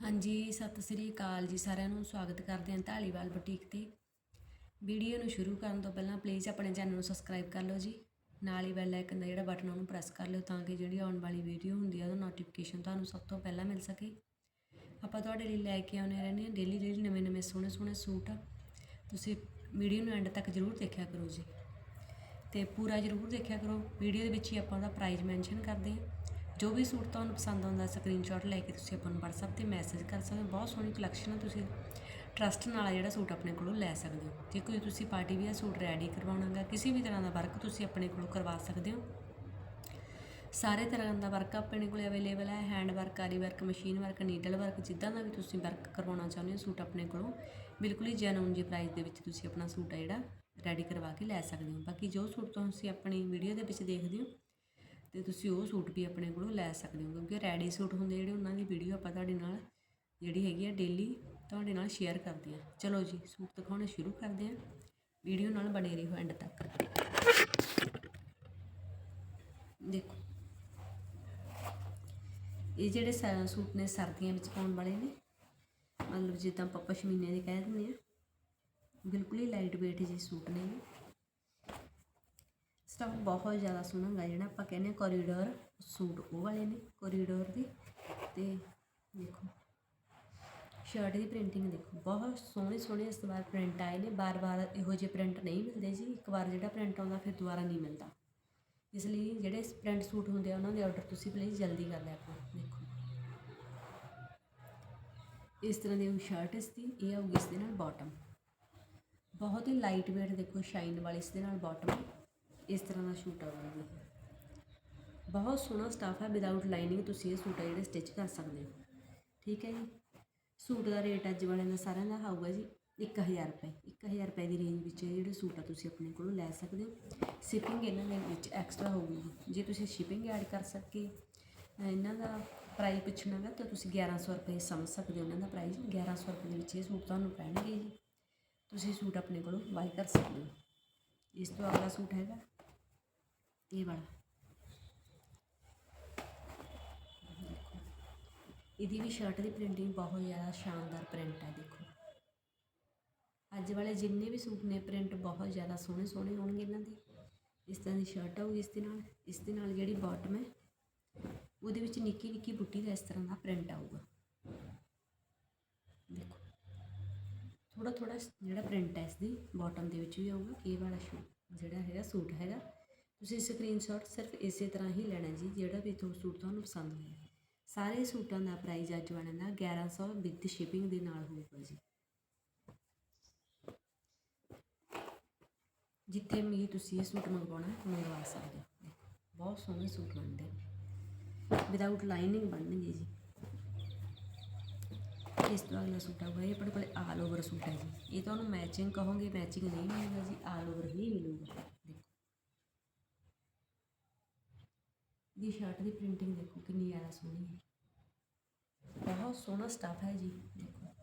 ਹਾਂਜੀ, ਸਤਿ ਸ੍ਰੀ ਅਕਾਲ ਜੀ ਸਾਰਿਆਂ ਨੂੰ, ਸਵਾਗਤ ਕਰਦੇ ਹਾਂ ਢਾਲੀਵਾਲ ਬੁਟੀਕ ਤੇ। ਵੀਡੀਓ ਨੂੰ ਸ਼ੁਰੂ ਕਰਨ ਤੋਂ ਪਹਿਲਾਂ ਪਲੀਜ਼ ਆਪਣੇ ਚੈਨਲ ਨੂੰ ਸਬਸਕ੍ਰਾਈਬ ਕਰ ਲਓ ਜੀ। ਨਾਲ ਹੀ ਬੈਲ ਆਈਕਨ ਦਾ ਜਿਹੜਾ ਬਟਨ ਉਹਨੂੰ ਪ੍ਰੈਸ ਕਰ ਲਿਓ ਤਾਂ ਕਿ ਜਿਹੜੀ ਆਉਣ ਵਾਲੀ ਵੀਡੀਓ ਹੁੰਦੀ ਆ, ਉਹਦਾ ਨੋਟੀਫਿਕੇਸ਼ਨ ਤੁਹਾਨੂੰ ਸਭ ਤੋਂ ਪਹਿਲਾਂ ਮਿਲ ਸਕੇ। ਆਪਾਂ ਤੁਹਾਡੇ ਲਈ ਲੈ ਕੇ ਆਉਂਦੇ ਰਹਿੰਦੇ ਹਾਂ ਡੇਲੀ ਡੇਲੀ ਨਵੇਂ ਨਵੇਂ ਸੋਹਣੇ ਸੋਹਣੇ ਸੂਟ ਤੁਸੀਂ ਵੀਡੀਓ ਨੂੰ ਐਂਡ ਤੱਕ ਜ਼ਰੂਰ ਦੇਖਿਆ ਕਰੋ ਜੀ। ਤੇ ਪੂਰਾ ਜ਼ਰੂਰ ਦੇਖਿਆ ਕਰੋ। ਵੀਡੀਓ ਦੇ ਵਿੱਚ ਹੀ ਆਪਾਂ ਉਹਦਾ ਪ੍ਰਾਈਸ ਮੈਂਸ਼ਨ ਕਰਦੇ ਹਾਂ। ਜੋ ਵੀ ਸੂਟ ਤੁਹਾਨੂੰ ਪਸੰਦ ਆਉਂਦਾ ਸਕਰੀਨਸ਼ਾਟ ਲੈ ਕੇ ਤੁਸੀਂ ਆਪਾਂ ਨੂੰ WhatsApp ਤੇ ਮੈਸੇਜ ਕਰ ਸਕਦੇ ਹੋ। ਬਹੁਤ ਸੋਹਣੀ ਕਲੈਕਸ਼ਨ ਹੈ ਤੁਸੀਂ ਟਰਸਟ ਨਾਲ ਆ ਜਿਹੜਾ ਸੂਟ ਆਪਣੇ ਕੋਲੋਂ ਲੈ ਸਕਦੇ ਹੋ। ਜੇ ਕੋਈ ਤੁਸੀਂ ਪਾਰਟੀ ਵੀਅਰ ਸੂਟ ਰੈਡੀ ਕਰਵਾਉਣਾਗਾ, ਕਿਸੇ ਵੀ ਤਰ੍ਹਾਂ ਦਾ ਵਰਕ ਤੁਸੀਂ ਆਪਣੇ ਕੋਲੋਂ ਕਰਵਾ ਸਕਦੇ ਹੋ। ਸਾਰੇ ਤਰ੍ਹਾਂ ਦਾ ਵਰਕ ਆਪਣੇ ਕੋਲ ਅਵੇਲੇਬਲ ਹੈ ਹੈਂਡ ਵਰਕ ਆਰੀ work machine work needle work ਜਿੱਦਾਂ ਦਾ ਵੀ ਤੁਸੀਂ ਵਰਕ ਕਰਵਾਉਣਾ ਚਾਹੁੰਦੇ ਹੋ, ਸੂਟ ਆਪਣੇ ਕੋਲੋਂ ਬਿਲਕੁਲ ਹੀ ਜੈਨੂਨ ਜੀ ਪ੍ਰਾਈਸ ਦੇ ਵਿੱਚ ਤੁਸੀਂ ਆਪਣਾ ਸੂਟ ਆ ਜਿਹੜਾ ਰੈਡੀ ਕਰਵਾ ਕੇ ਲੈ ਸਕਦੇ ਹੋ। ਬਾਕੀ ਜੋ ਸੂਟ ਤੁਸੀਂ ਆਪਣੀ ਵੀਡੀਓ ਦੇ ਵਿੱਚ ਦੇਖਦੇ ਹੋ ਤੇ ਤੁਸੀਂ ਉਹ ਸੂਟ ਵੀ ਆਪਣੇ ਕੋਲੋਂ ਲੈ ਸਕਦੇ ਹੋ, ਕਿਉਂਕਿ ਰੈਡੀ ਸੂਟ ਹੁੰਦੇ ਜਿਹੜੇ ਉਹਨਾਂ ਦੀ ਵੀਡੀਓ ਆਪਾਂ ਤੁਹਾਡੇ ਨਾਲ ਜਿਹੜੀ ਹੈਗੀ ਆ ਡੇਲੀ ਤੁਹਾਡੇ ਨਾਲ ਸ਼ੇਅਰ ਕਰਦੇ ਆ। ਚਲੋ ਜੀ, ਸੂਟ ਦਿਖਾਉਣਾ ਸ਼ੁਰੂ ਕਰਦੇ ਆ। ਵੀਡੀਓ ਨਾਲ ਬਣੇ ਰਹੋ ਐਂਡ ਤੱਕ। ਦੇਖੋ। ਇਹ ਜਿਹੜੇ ਸ- ਸੂਟ ਨੇ ਸਰਦੀਆਂ ਵਿੱਚ ਪਾਉਣ ਵਾਲੇ ਨੇ, ਮਤਲਬ ਜਿੱਦਾਂ ਆਪਾਂ ਪਸ਼ਮੀਨੇ ਦੇ ਕਹਿ ਦਿੰਦੇ ਆ, ਬਿਲਕੁਲ ਹੀ ਲਾਈਟ weight ਜਿਹੇ ਸੂਟ ਨੇ ਸਟਫ ਬਹੁਤ ਜ਼ਿਆਦਾ ਸੋਹਣਾ ਗਾ ਜਿਹੜਾ ਆਪਾਂ ਕਹਿੰਦੇ ਆ ਕੋਰੀਡੋਰ ਸੂਟ, ਉਹ ਵਾਲੇ ਨੇ ਕੋਰੀਡੋਰ ਦੇ। ਤੇ ਦੇਖੋ ਸ਼ਰਟ ਦੀ ਪ੍ਰਿੰਟਿੰਗ ਦੇਖੋ, ਬਹੁਤ ਸੋਹਣੇ ਸੋਹਣੇ ਇਸ ਵਾਰ ਪ੍ਰਿੰਟ ਆਏ ਨੇ। ਬਾਰ-ਬਾਰ ਇਹੋ ਜਿਹੇ ਪ੍ਰਿੰਟ ਨਹੀਂ ਮਿਲਦੇ ਜੀ। ਇੱਕ ਵਾਰ ਜਿਹੜਾ ਪ੍ਰਿੰਟ ਆਉਂਦਾ, ਫਿਰ ਦੁਬਾਰਾ ਨਹੀਂ ਮਿਲਦਾ। ਇਸ ਲਈ ਜਿਹੜੇ ਪ੍ਰਿੰਟ ਸੂਟ ਹੁੰਦੇ ਆ, ਉਹਨਾਂ ਦੇ ਆਰਡਰ ਤੁਸੀਂ ਪਲੀਜ਼ ਜਲਦੀ ਕਰ ਲਿਆ ਕਰੋ। ਦੇਖੋ। ਇਸ ਤਰ੍ਹਾਂ ਦੀ ਸ਼ਰਟ ਇਸ ਦੀ, ਇਹ ਆਊਗੀ ਇਸ ਦੇ ਨਾਲ ਬਾਟਮ ਬਹੁਤ ਹੀ ਲਾਈਟ weight ਦੇਖੋ ਸ਼ਾਈਨ ਵਾਲੀ ਇਸ ਦੇ ਨਾਲ ਬਾਟਮ ਇਸ ਤਰ੍ਹਾਂ ਦਾ ਸੂਟ ਆਊਗਾ ਬਹੁਤ ਸੋਹਣਾ ਸਟਾਫ ਹੈ ਵਿਦਆਊਟ ਲਾਈਨਿੰਗ ਤੁਸੀਂ ਇਹ ਸੂਟ ਆ ਜਿਹੜੇ ਸਟਿਚ ਕਰ ਸਕਦੇ ਹੋ। ਠੀਕ ਹੈ ਜੀ? ਸੂਟ ਦਾ ਰੇਟ ਅੱਜ ਵਾਲਿਆਂ ਦਾ ਸਾਰਿਆਂ ਦਾ ਆਊਗਾ ਜੀ 1000 ਰੁਪਏ। 1000 ਰੁਪਏ ਦੀ ਰੇਂਜ ਵਿੱਚ ਇਹ ਜਿਹੜੇ ਸੂਟ ਆ ਤੁਸੀਂ ਆਪਣੇ ਕੋਲੋਂ ਲੈ ਸਕਦੇ ਹੋ। ਸ਼ਿਪਿੰਗ ਇਹਨਾਂ ਦੇ ਵਿੱਚ ਐਕਸਟਰਾ ਹੋਊਗੀ ਜੇ। ਤੁਸੀਂ ਸ਼ਿਪਿੰਗ ਐਡ ਕਰ ਸਕੇ ਇਹਨਾਂ ਦਾ ਪ੍ਰਾਈਸ ਪੁੱਛਣਾਗਾ ਤਾਂ ਤੁਸੀਂ 1100 ਰੁਪਏ ਸਮਝ ਸਕਦੇ ਹੋ ਇਹਨਾਂ ਦਾ ਪ੍ਰਾਈਸ 1100 ਰੁਪਏ ਦੇ ਵਿੱਚ ਇਹ ਸੂਟ ਤੁਹਾਨੂੰ ਪੈਣਗੇ ਜੀ। ਤੁਸੀਂ ਸੂਟ ਆਪਣੇ ਕੋਲੋਂ ਬਾਈ ਕਰ ਸਕਦੇ ਹੋ। ਇਸ ਤੋਂ ਅਗਲਾ ਸੂਟ ਹੈਗਾ ਇਹ ਵਾਲਾ। ਦੇਖੋ। ਇਹਦੀ ਵੀ ਸ਼ਰਟ ਦੀ ਪ੍ਰਿੰਟਿੰਗ ਬਹੁਤ ਜ਼ਿਆਦਾ ਸ਼ਾਨਦਾਰ ਪ੍ਰਿੰਟ ਹੈ, ਦੇਖੋ। ਅੱਜ ਵਾਲੇ ਜਿੰਨੇ ਵੀ ਸੂਟ ਨੇ ਪ੍ਰਿੰਟ ਬਹੁਤ ਜ਼ਿਆਦਾ ਸੋਹਣੇ ਸੋਹਣੇ ਹੋਣਗੇ ਇਹਨਾਂ ਦੇ। ਇਸ ਤਰ੍ਹਾਂ ਦੀ ਸ਼ਰਟ ਆਊਗੀ ਇਸ ਦੇ ਨਾਲ। ਇਸ ਦੇ ਨਾਲ ਜਿਹੜੀ ਬਾਟਮ ਹੈ, ਉਹਦੇ ਵਿੱਚ ਨਿੱਕੀ ਨਿੱਕੀ ਬੁੱਟੀ ਦਾ ਇਸ ਤਰ੍ਹਾਂ ਦਾ ਪ੍ਰਿੰਟ ਆਊਗਾ। ਦੇਖੋ। ਥੋੜਾ ਥੋੜਾ ਜਿਹੜਾ ਪ੍ਰਿੰਟ ਹੈ, ਇਸ ਦੀ ਬਾਟਮ ਦੇ ਵਿੱਚ ਵੀ ਆਊਗਾ ਇਹ ਵਾਲਾ ਸ਼ੂ ਜਿਹੜਾ ਹੈਗਾ ਸੂਟ ਹੈਗਾ ਤੁਸੀਂ ਸਕਰੀਨਸ਼ਾਟ ਸਿਰਫ ਇਸੇ ਤਰ੍ਹਾਂ ਹੀ ਲੈਣਾ ਜੀ, ਜਿਹੜਾ ਵੀ ਤੁਹਾਨੂੰ ਸੂਟ ਤੁਹਾਨੂੰ ਪਸੰਦ ਹੋਇਆ। ਸਾਰੇ ਸੂਟਾਂ ਦਾ ਪ੍ਰਾਈਸ ਅੱਜ ਵਾਲਿਆਂ ਦਾ 1100 ਵਿਦ ਸ਼ਿਪਿੰਗ ਦੇ ਨਾਲ ਹੋਊਗਾ ਜੀ। ਜਿੱਥੇ ਵੀ ਤੁਸੀਂ ਇਹ ਸੂਟ ਮੰਗਵਾਉਣਾ ਮੰਗਵਾ ਸਕਦੇ ਹੋ। ਬਹੁਤ ਸੋਹਣੇ ਸੂਟ ਬਣਦੇ ਵਿਦਆਊਟ ਲਾਈਨਿੰਗ ਬਣਨਗੇ ਜੀ। ਇਸ ਤੋਂ ਅਗਲਾ ਸੂਟ ਆਊਗਾ, ਇਹ ਆਪਣੇ ਕੋਲੇ ਆਲ ਓਵਰ ਸੂਟ ਹੈ ਜੀ। ਇਹ ਤੁਹਾਨੂੰ ਮੈਚਿੰਗ ਕਹੋਗੇ ਮੈਚਿੰਗ ਨਹੀਂ ਮਿਲੇਗਾ ਜੀ ਆਲ ਓਵਰ ਹੀ ਮਿਲੂਗਾ ਦੇਖੋ ਦੀ ਸ਼ਰਟ ਦੀ ਪ੍ਰਿੰਟਿੰਗ ਦੇਖੋ ਕਿੰਨੀ ਜ਼ਿਆਦਾ ਸੋਹਣੀ ਹੈ। ਬਹੁਤ ਸੋਹਣਾ ਸਟੱਫ ਹੈ ਜੀ, ਦੇਖੋ।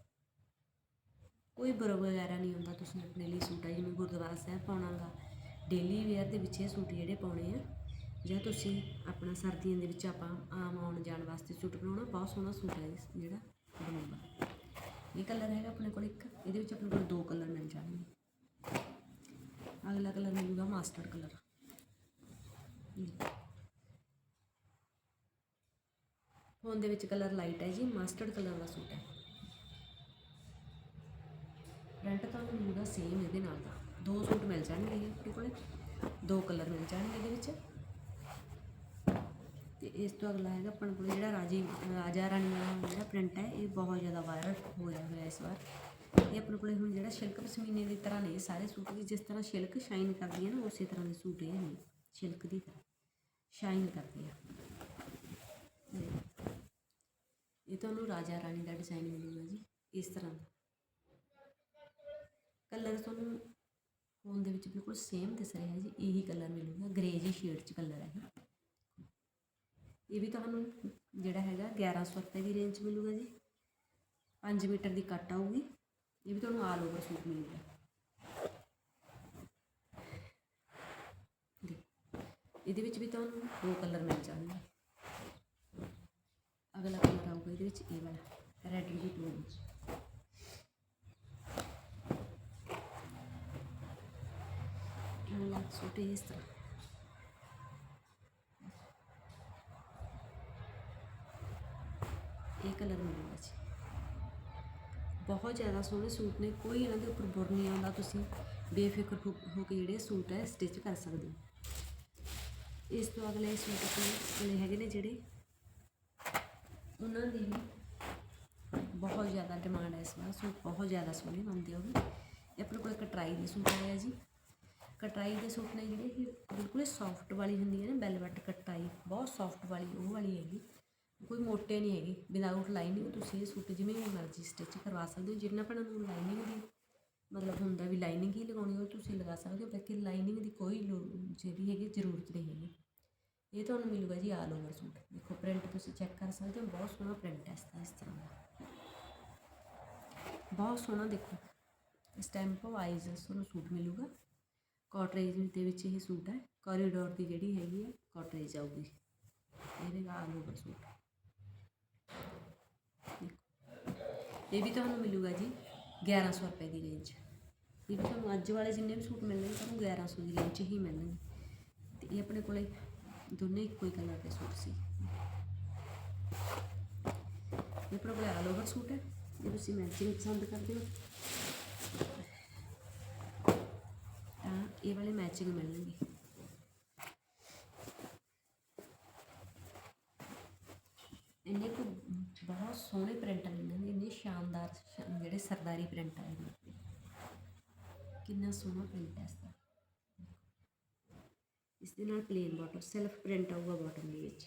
ਕੋਈ ਬਰੋ ਵਗੈਰਾ ਨਹੀਂ ਹੁੰਦਾ ਤੁਸੀਂ ਆਪਣੇ ਲਈ ਸੂਟ ਆ, ਜਿਵੇਂ ਗੁਰਦੁਆਰਾ ਸਾਹਿਬ ਪਾਉਣਾਗਾ ਡੇਲੀ ਵੇਅਰ ਦੇ ਵਿੱਚ ਇਹ ਸੂਟ ਜਿਹੜੇ ਪਾਉਣੇ ਆ, ਜਾਂ ਤੁਸੀਂ ਆਪਣਾ ਸਰਦੀਆਂ ਦੇ ਵਿੱਚ ਆਪਾਂ ਆਮ ਆਉਣ ਜਾਣ ਵਾਸਤੇ ਸੂਟ ਬਣਾਉਣਾ, ਬਹੁਤ ਸੋਹਣਾ ਸੂਟ ਹੈ ਜਿਹੜਾ ਬਣੂਗਾ। ਇਹ ਕਲਰ ਹੈਗਾ ਆਪਣੇ ਕੋਲ ਇੱਕ, ਇਹਦੇ ਵਿੱਚ ਆਪਣੇ ਕੋਲ ਦੋ ਕਲਰ ਮਿਲ ਜਾਣਗੇ। ਅਗਲਾ ਕਲਰ ਮਿਲੂਗਾ ਮਾਸਟਰਡ ਕਲਰ ਫੋਨ ਦੇ ਵਿੱਚ ਕਲਰ ਲਾਈਟ ਹੈ ਜੀ ਮਾਸਟਰਡ ਕਲਰ ਦਾ ਸੂਟ ਹੈ। ਪ੍ਰਿੰਟ ਤੁਹਾਨੂੰ ਮਿਲੂਗਾ ਸੇਮ ਇਹਦੇ ਨਾਲ ਦਾ ਦੋ ਸੂਟ ਮਿਲ ਜਾਣਗੇ ਇਹ ਆਪਣੇ ਕੋਲੇ। ਦੋ ਕਲਰ ਮਿਲ ਜਾਣਗੇ ਇਹਦੇ ਵਿੱਚ। ਤੇ ਇਸ ਤੋਂ ਅਗਲਾ ਹੈਗਾ ਆਪਣੇ ਕੋਲ ਜਿਹੜਾ ਰਾਜੀ, ਰਾਜਾ ਰਾਣੀ ਵਾਲਾ ਜਿਹੜਾ ਪ੍ਰਿੰਟ ਹੈ, ਇਹ ਬਹੁਤ ਜ਼ਿਆਦਾ ਵਾਇਰਲ ਹੋਇਆ ਹੋਇਆ ਇਸ ਵਾਰ। ਇਹ ਆਪਣੇ ਕੋਲੇ ਹੁਣ ਜਿਹੜਾ ਸ਼ਿਲਕ ਪਸ਼ਮੀਨੇ ਦੀ ਤਰ੍ਹਾਂ ਨੇ, ਇਹ ਸਾਰੇ ਸੂਟ ਵੀ ਜਿਸ ਤਰ੍ਹਾਂ ਸ਼ਿਲਕ ਸ਼ਾਈਨ ਕਰਦੀ ਹੈ ਨਾ, ਉਸੇ ਤਰ੍ਹਾਂ ਦੇ ਸੂਟ ਇਹ ਨੇ, ਸ਼ਿਲਕ ਦੀ ਤਰ੍ਹਾਂ। ਸ਼ਾਈਨ ਕਰਦੀ ਹੈ ਇਹ ਤੁਹਾਨੂੰ ਰਾਜਾ ਰਾਣੀ ਦਾ ਡਿਜ਼ਾਈਨ ਮਿਲੂਗਾ ਜੀ, ਇਸ ਤਰ੍ਹਾਂ ਦਾ। ਕਲਰ ਤੁਹਾਨੂੰ ਫੋਨ ਦੇ ਵਿੱਚ ਬਿਲਕੁਲ ਸੇਮ ਦਿਸ ਰਿਹਾ ਜੀ, ਇਹੀ ਕਲਰ ਮਿਲੂਗਾ ਗ੍ਰੇ ਜੀ ਸ਼ੇਡ ਚ ਕਲਰ ਹੈ ਇਹ। ਵੀ ਤੁਹਾਨੂੰ ਜਿਹੜਾ ਹੈਗਾ 1100 ਰੁਪਏ ਦੀ ਰੇਂਜ 'ਚ ਮਿਲੂਗਾ ਜੀ। 5 ਮੀਟਰ ਦੀ ਕੱਟ ਆਊਗੀ, ਇਹ ਵੀ ਤੁਹਾਨੂੰ ਆਲ ਓਵਰ ਸੂਟ ਮਿਲੂਗਾ। ਇਹਦੇ ਵਿੱਚ ਵੀ ਤੁਹਾਨੂੰ ਦੋ ਕਲਰ ਮਿਲ ਜਾਣਗੇ। ਅਗਲਾ ਕਲਰ ਆਊਗਾ ਇਹਦੇ ਵਿੱਚ ਇਹ ਵਾਲਾ ਰੈਡੀ ਦੀ ਟੂ ਇੰਚ ਲੱਗ ਸੂਟ ਇਸ ਤਰ੍ਹਾਂ। ਇਹ ਕਲਰ ਮਿਲੂਗਾ ਜੀ। ਬਹੁਤ ਜ਼ਿਆਦਾ ਸੋਹਣੇ ਸੂਟ ਨੇ, ਕੋਈ ਇਹਨਾਂ ਦੇ ਉੱਪਰ ਬੁਰ ਨਹੀਂ ਆਉਂਦਾ, ਤੁਸੀਂ ਬੇਫਿਕਰ ਹੋ ਹੋ ਕੇ ਜਿਹੜੇ ਸੂਟ ਹੈ ਸਟਿਚ ਕਰ ਸਕਦੇ ਹੋ। ਇਸ ਤੋਂ ਅਗਲੇ ਸੂਟ ਆਪਣੇ ਕੋਲੇ ਹੈਗੇ ਨੇ ਜਿਹੜੇ ਉਹਨਾਂ ਦੀ ਵੀ ਬਹੁਤ ਜ਼ਿਆਦਾ ਡਿਮਾਂਡ ਹੈ ਇਸ ਵਾਰ, ਸੂਟ ਬਹੁਤ ਜ਼ਿਆਦਾ ਸੋਹਣੇ ਬਣਦੇ ਉਹ ਵੀ। ਇਹ ਆਪਣੇ ਕੋਲ ਕਟਰਾਈ ਦੇ ਸੂਟ ਆਏ ਜੀ। ਕਟਰਾਈ ਦੇ ਸੂਟ ਨੇ ਜਿਹੜੇ ਇਹ ਬਿਲਕੁਲ ਸੌਫਟ ਵਾਲੀ ਹੁੰਦੀ ਹੈ ਨਾ ਬੈਲਵਟ ਕਟਾਈ ਬਹੁਤ ਸੌਫਟ ਵਾਲੀ, ਉਹ ਵਾਲੀ ਹੈਗੀ। ਕੋਈ ਮੋਟੇ ਨਹੀਂ ਹੈਗੀ ਵਿਦਆਊਟ ਲਾਈਨਿੰਗ ਤੁਸੀਂ ਇਹ ਸੂਟ ਜਿਵੇਂ ਵੀ ਮਰਜ਼ੀ ਸਟਿਚ ਕਰਵਾ ਸਕਦੇ ਹੋ, ਜਿੰਨਾ ਭੈਣਾਂ ਨੂੰ ਲਾਈਨਿੰਗ ਦੀ ਮਤਲਬ ਹੁੰਦਾ ਵੀ ਲਾਈਨਿੰਗ ਹੀ ਲਗਾਉਣੀ ਉਹ ਤੁਸੀਂ ਲਗਾ ਸਕਦੇ ਹੋ, ਬਾਕੀ ਲਾਈਨਿੰਗ ਦੀ ਕੋਈ ਲੋੜ ਜਿਹੜੀ ਹੈਗੀ, ਜ਼ਰੂਰਤ ਨਹੀਂ ਹੈਗੀ। ਇਹ ਤੁਹਾਨੂੰ ਮਿਲੂਗਾ ਜੀ ਆਲ ਓਵਰ ਸੂਟ। ਦੇਖੋ ਪ੍ਰਿੰਟ ਤੁਸੀਂ ਚੈੱਕ ਕਰ ਸਕਦੇ ਹੋ, ਬਹੁਤ ਸੋਹਣਾ ਪ੍ਰਿੰਟ ਹੈ ਇਸ ਦਾ ਇਸ ਤਰ੍ਹਾਂ ਦਾ। ਬਹੁਤ ਸੋਹਣਾ ਦੇਖੋ ਸਟੈਂਪ ਵਾਈਜ਼ ਤੁਹਾਨੂੰ ਸੂਟ ਮਿਲੂਗਾ। ਕਾਟਰੇਜ ਦੇ ਵਿੱਚ ਇਹ ਸੂਟ ਹੈ ਕੋਰੀਡੋਰ ਦੀ ਜਿਹੜੀ ਹੈਗੀ ਹੈ ਕਾਟਰੇਜ ਆਊਗੀ। ਇਹਦੇ ਆਲ ਓਵਰ ਸੂਟ। ਇਹ ਵੀ ਤੁਹਾਨੂੰ ਮਿਲੂਗਾ ਜੀ 1100 ਰੁਪਏ ਦੀ ਰੇਂਜ ਇਹ ਵੀ ਤੁਹਾਨੂੰ ਅੱਜ ਵਾਲੇ ਜਿੰਨੇ ਵੀ ਸੂਟ ਮਿਲਣਗੇ, ਤੁਹਾਨੂੰ 1100 ਦੀ ਰੇਂਜ 'ਚ ਹੀ ਮਿਲਣਗੇ। ਤੇ ਇਹ ਆਪਣੇ ਕੋਲੇ ਦੋਨੇ ਇੱਕੋ ਹੀ ਕਲਰ ਦੇ ਸੂਟ ਸੀ ਇਹ ਆਪਣੇ ਕੋਲੇ ਆਲ ਓਵਰ ਸੂਟ ਹੈ ਜੇ ਤੁਸੀਂ ਮੈਚਿੰਗ ਪਸੰਦ ਕਰਦੇ ਹੋ ਤਾਂ ਇਹ ਵਾਲੇ ਮੈਚਿੰਗ ਮਿਲਣਗੇ ਇੰਨੇ ਕੁ ਬਹੁਤ ਸੋਹਣੇ ਪ੍ਰਿੰਟ ਨੇ ਇੰਨੇ ਸ਼ਾਨਦਾਰ ਜਿਹੜੇ ਸਰਦਾਰੀ ਪ੍ਰਿੰਟ ਆਏ ਨੇ ਕਿੰਨਾ ਸੋਹਣਾ ਪ੍ਰਿੰਟ ਹੈ ਇਸ ਦਾ ਇਸ ਦੇ ਨਾਲ ਪਲੇਨ ਬਾਟਮ ਸੈਲਫ ਪ੍ਰਿੰਟ ਆਊਗਾ ਬਾਟਮ ਦੇ ਵਿੱਚ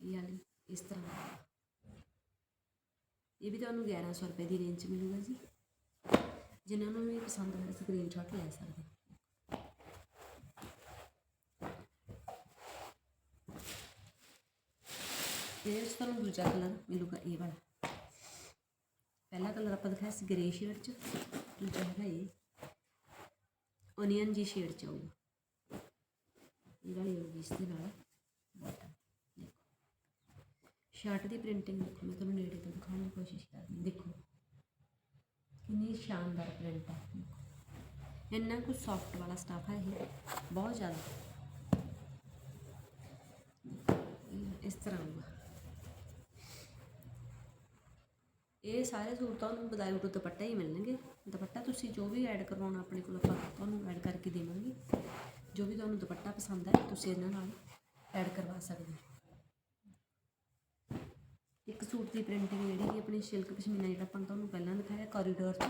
ਇਹ ਵਾਲੀ ਇਸ ਤਰ੍ਹਾਂ ਦਾ। ਇਹ ਵੀ ਤੁਹਾਨੂੰ 1100 ਰੁਪਏ ਦੀ ਰੇਂਜ 'ਚ ਮਿਲੂਗਾ ਜੀ ਜਿਨ੍ਹਾਂ ਨੂੰ ਵੀ ਪਸੰਦ ਹੋਵੇ ਸਕਰੀਨਸ਼ਾਟ ਲੈ ਸਕਦੇ ਹੋ। ਇਹ ਵਿੱਚ ਤੁਹਾਨੂੰ ਦੂਜਾ ਕਲਰ ਮਿਲੂਗਾ ਇਹ ਵਾਲਾ ਪਹਿਲਾ ਕਲਰ ਆਪਾਂ ਦਿਖਾਇਆ ਸੀ ਗ੍ਰੇ ਸ਼ੇਡ 'ਚ ਦੂਜਾ ਹੈਗਾ ਇਹ ਓਨੀਅਨ ਜੀ ਸ਼ੇਡ 'ਚ ਆਊਗਾ। ਇਹਦਾ ਵਾਲੀ ਹੋਊਗੀ ਇਸ ਦੇ ਨਾਲ। ਸ਼ਰਟ ਦੀ ਪ੍ਰਿੰਟਿੰਗ ਦੇਖੋ, ਮੈਂ ਤੁਹਾਨੂੰ ਨੇੜੇ ਤੋਂ ਦਿਖਾਉਣ ਦੀ ਕੋਸ਼ਿਸ਼ ਕਰਦੀ ਦੇਖੋ। ਕਿੰਨੀ ਸ਼ਾਨਦਾਰ ਪ੍ਰਿੰਟ ਹੈ ਇੰਨਾ ਕੁ ਸੌਫਟ ਵਾਲਾ ਸਟਾਫ ਹੈ ਇਹ। ਬਹੁਤ ਜ਼ਿਆਦਾ। ਇਸ ਤਰ੍ਹਾਂ ਹੋਊਗਾ ਇਹ ਸਾਰੇ ਸੂਟ ਤੁਹਾਨੂੰ ਬਦਾਈ ਤੋਂ ਦੁਪੱਟਾ ਹੀ ਮਿਲਣਗੇ। ਦੁਪੱਟਾ ਤੁਸੀਂ ਜੋ ਵੀ ਐਡ ਕਰਵਾਉਣਾ ਆਪਣੇ ਕੋਲ ਆਪਾਂ ਤੁਹਾਨੂੰ ਐਡ ਕਰਕੇ ਦੇਵਾਂਗੇ। ਜੋ ਵੀ ਤੁਹਾਨੂੰ ਦੁਪੱਟਾ ਪਸੰਦ ਹੈ ਤੁਸੀਂ ਇਹਨਾਂ ਨਾਲ ਐਡ ਕਰਵਾ ਸਕਦੇ ਹੋ। ਇੱਕ ਸੂਟ ਦੀ ਪ੍ਰਿੰਟਿੰਗ ਜਿਹੜੀ ਕਿ ਆਪਣੀ ਸਿਲਕ ਪਸ਼ਮੀਨਾ ਜਿਹੜਾ ਆਪਾਂ ਤੁਹਾਨੂੰ ਪਹਿਲਾਂ ਦਿਖਾਇਆ ਕੋਰੀਡੋਰ 'ਚ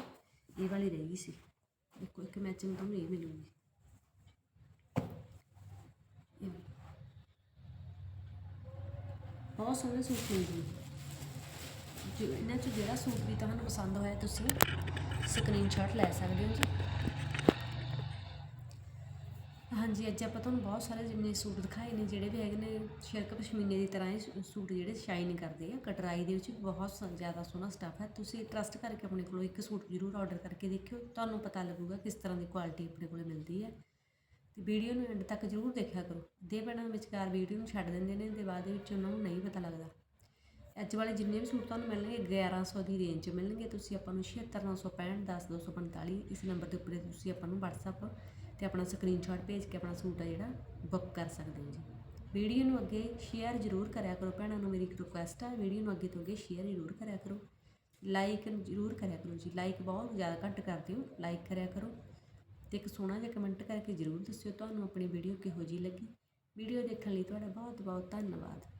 ਇਹ ਵਾਲੀ ਰਹਿ ਗਈ ਸੀ। ਦੇਖੋ, ਇੱਕ ਮੈਚਿੰਗ ਤੁਹਾਨੂੰ ਇਹ ਮਿਲੂਗੀ। ਬਹੁਤ ਸੋਹਣੇ ਸੂਟ ਮਿਲਦੇ ਨੇ। ਜੋ ਇਹਨਾਂ 'ਚ ਜਿਹੜਾ ਸੂਟ ਵੀ ਤੁਹਾਨੂੰ ਪਸੰਦ ਹੋਇਆ ਤੁਸੀਂ ਸਕਰੀਨਸ਼ਾਟ ਲੈ ਸਕਦੇ ਹੋ ਜੀ। ਹਾਂਜੀ, ਅੱਜ ਆਪਾਂ ਤੁਹਾਨੂੰ ਬਹੁਤ ਸਾਰੇ ਜਿੰਨੇ ਸੂਟ ਦਿਖਾਏ ਨੇ, ਜਿਹੜੇ ਵੀ ਹੈਗੇ ਨੇ, ਸ਼ਿਰਕ ਪਸ਼ਮੀਨੇ ਦੀ ਤਰ੍ਹਾਂ ਇਹ ਸੂ- ਸੂਟ ਜਿਹੜੇ ਸ਼ਾਈਨ ਕਰਦੇ ਆ। ਕਟਰਾਈ ਦੇ ਵਿੱਚ ਬਹੁਤ ਸ- ਜ਼ਿਆਦਾ ਸੋਹਣਾ ਸਟੱਫ ਹੈ। ਤੁਸੀਂ ਟਰਸਟ ਕਰਕੇ ਆਪਣੇ ਕੋਲੋਂ ਇੱਕ ਸੂਟ ਜ਼ਰੂਰ ਆਰਡਰ ਕਰਕੇ ਦੇਖਿਓ। ਤੁਹਾਨੂੰ ਪਤਾ ਲੱਗੂਗਾ ਕਿਸ ਤਰ੍ਹਾਂ ਦੀ ਕੁਆਲਿਟੀ ਆਪਣੇ ਕੋਲੇ ਮਿਲਦੀ ਹੈ। ਤੇ ਵੀਡੀਓ ਨੂੰ ਐਂਡ ਤੱਕ ਜ਼ਰੂਰ ਦੇਖਿਆ ਕਰੋ। ਦੇ ਭੈਣਾਂ ਵਿਚਕਾਰ ਵੀਡੀਓ ਨੂੰ ਛੱਡ ਦਿੰਦੇ ਨੇ, ਤੇ ਬਾਅਦ ਵਿੱਚ ਉਹਨਾਂ ਨੂੰ ਨਹੀਂ ਪਤਾ ਲੱਗਦਾ। ਅੱਜ ਵਾਲੇ ਜਿੰਨੇ ਵੀ ਸੂਟ ਤੁਹਾਨੂੰ ਮਿਲਣਗੇ 1100 ਦੀ ਰੇਂਜ 'ਚ ਮਿਲਣਗੇ। ਤੁਸੀਂ ਆਪਾਂ ਨੂੰ 76965 10245 ਇਸ ਨੰਬਰ ਦੇ ਉੱਪਰ ਤੁਸੀਂ ਆਪਾਂ ਨੂੰ WhatsApp ਤੇ ਆਪਣਾ ਸਕਰੀਨਸ਼ਾਟ ਭੇਜ ਕੇ ਆਪਣਾ ਸੂਟ ਆ ਜਿਹੜਾ ਬੁੱਕ ਕਰ ਸਕਦੇ ਹੋ ਜੀ। ਵੀਡੀਓ ਨੂੰ ਅੱਗੇ ਸ਼ੇਅਰ ਜ਼ਰੂਰ ਕਰਿਆ ਕਰੋ ਭੈਣਾਂ ਨੂੰ, ਮੇਰੀ ਇੱਕ ਰਿਕੁਐਸਟ ਆ। ਵੀਡੀਓ ਨੂੰ ਅੱਗੇ ਤੋਂ ਅੱਗੇ ਸ਼ੇਅਰ ਜ਼ਰੂਰ ਕਰਿਆ ਕਰੋ। ਲਾਈਕ ਜ਼ਰੂਰ ਕਰਿਆ ਕਰੋ ਜੀ। ਲਾਈਕ ਬਹੁਤ ਜ਼ਿਆਦਾ ਘੱਟ ਕਰਦੇ ਹੋ ਲਾਈਕ ਕਰਿਆ ਕਰੋ। ਤੇ ਇੱਕ ਸੋਹਣਾ ਜਿਹਾ ਕਮੈਂਟ ਕਰਕੇ ਜ਼ਰੂਰ ਦੱਸਿਓ, ਤੁਹਾਨੂੰ ਆਪਣੀ ਵੀਡੀਓ ਕਿਹੋ ਜਿਹੀ ਲੱਗੀ। ਵੀਡੀਓ ਦੇਖਣ ਲਈ ਤੁਹਾਡਾ ਬਹੁਤ ਬਹੁਤ ਧੰਨਵਾਦ।